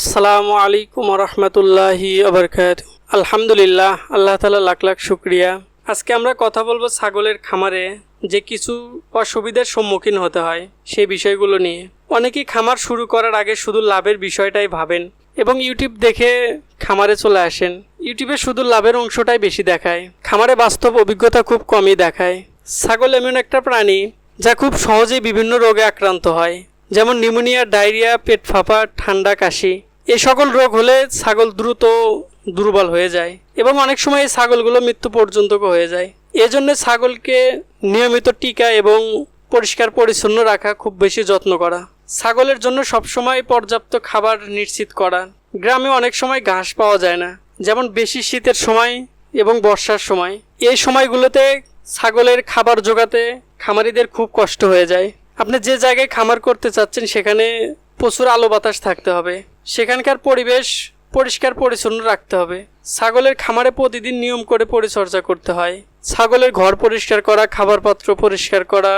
আসসালামু আলাইকুম রহমতুল্লাহি আবরকাত আলহামদুলিল্লাহ, আল্লাহ তালা লাখ লাখ শুক্রিয়া। আজকে আমরা কথা বলব ছাগলের খামারে যে কিছু অসুবিধার সম্মুখীন হতে হয় সেই বিষয়গুলো নিয়ে। অনেকেই খামার শুরু করার আগে শুধু লাভের বিষয়টাই ভাবেন এবং ইউটিউব দেখে খামারে চলে আসেন। ইউটিউবে শুধু লাভের অংশটাই বেশি দেখায়। খামারে বাস্তব অভিজ্ঞতা খুব কমই দেখায়। ছাগল এমন একটা প্রাণী যা খুব সহজেই বিভিন্ন রোগে আক্রান্ত হয়। যেমন নিউমোনিয়া, ডায়রিয়া, পেট ফাঁপা, ঠান্ডা, কাশি। এই সকল রোগ হলে ছাগল দ্রুত দুর্বল হয়ে যায় এবং অনেক সময় এই ছাগলগুলো মৃত্যু পর্যন্ত হয়ে যায়। এজন্য ছাগলকে নিয়মিত টিকা এবং পরিষ্কার পরিচ্ছন্ন রাখা খুব বেশি যত্ন করা। ছাগলের জন্য সবসময় পর্যাপ্ত খাবার নিশ্চিত করা। গ্রামে অনেক সময় ঘাস পাওয়া যায় না, যেমন বেশি শীতের সময় এবং বর্ষার সময়। এই সময়গুলোতে ছাগলের খাবার জোগাতে খামারিদের খুব কষ্ট হয়ে যায়। আপনি যে জায়গায় খামার করতে চাচ্ছেন, সেখানে প্রচুর আলো বাতাস থাকতে হবে। সেখানকার পরিবেশ পরিষ্কার, পরিচ্ছন্ন রাখতে হবে। ছাগলের খামারে প্রতিদিন নিয়ম করে পরিচর্যা করতে হয়। ছাগলের ঘর পরিষ্কার করা খাবার পাত্র পরিষ্কার করা,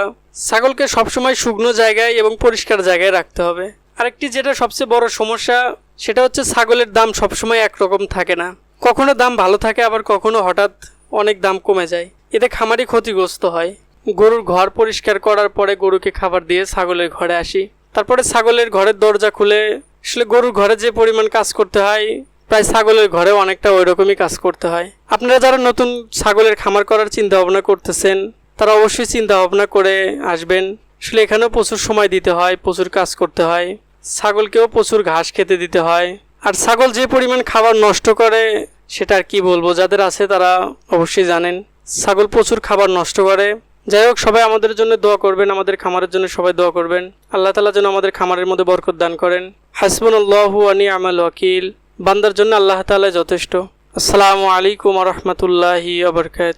ছাগলকে সবসময় শুকনো জায়গায় এবং পরিষ্কার জায়গায় রাখতে হবে। আরেকটি যেটা সবচেয়ে বড় সমস্যা, সেটা হচ্ছে ছাগলের দাম সবসময় একরকম থাকে না। কখনো দাম ভালো থাকে, আবার কখনো হঠাৎ অনেক দাম কমে যায়। এতে খামারি ক্ষতিগ্রস্ত হয়। গরুর ঘর পরিষ্কার করার পরে গরুকে খাবার দিয়ে ছাগলের ঘরে আসি। তারপরে ছাগলের ঘরের দরজা খুলে, আসলে গরুর ঘরে যে পরিমাণ কাজ করতে হয়, প্রায় ছাগলের ঘরে অনেকটা ওই রকমই কাজ করতে হয়। আপনারা যারা নতুন ছাগলের খামার করার চিন্তা ভাবনা করতেছেন, তারা অবশ্যই চিন্তা ভাবনা করে আসবেন। আসলে এখানেও প্রচুর সময় দিতে হয়, প্রচুর কাজ করতে হয়। ছাগলকেও প্রচুর ঘাস খেতে দিতে হয়। আর ছাগল যে পরিমাণ খাবার নষ্ট করে, সেটা আর কি বলব? যাদের আছে তারা অবশ্যই জানেন, ছাগল প্রচুর খাবার নষ্ট করে। যাই হোক, সবাই আমাদের জন্য দোয়া করবেন, আমাদের খামারের জন্য সবাই দোয়া করবেন। আল্লাহ তালা যেন আমাদের খামারের মধ্যে বরকত দান করেন। হাসবুন আল্লাহু আনি আমাল ওয়াকিল। বান্দার জন্য আল্লাহ তালা যথেষ্ট। আসসালামু আলাইকুম রহমতুল্লাহি আবরকাত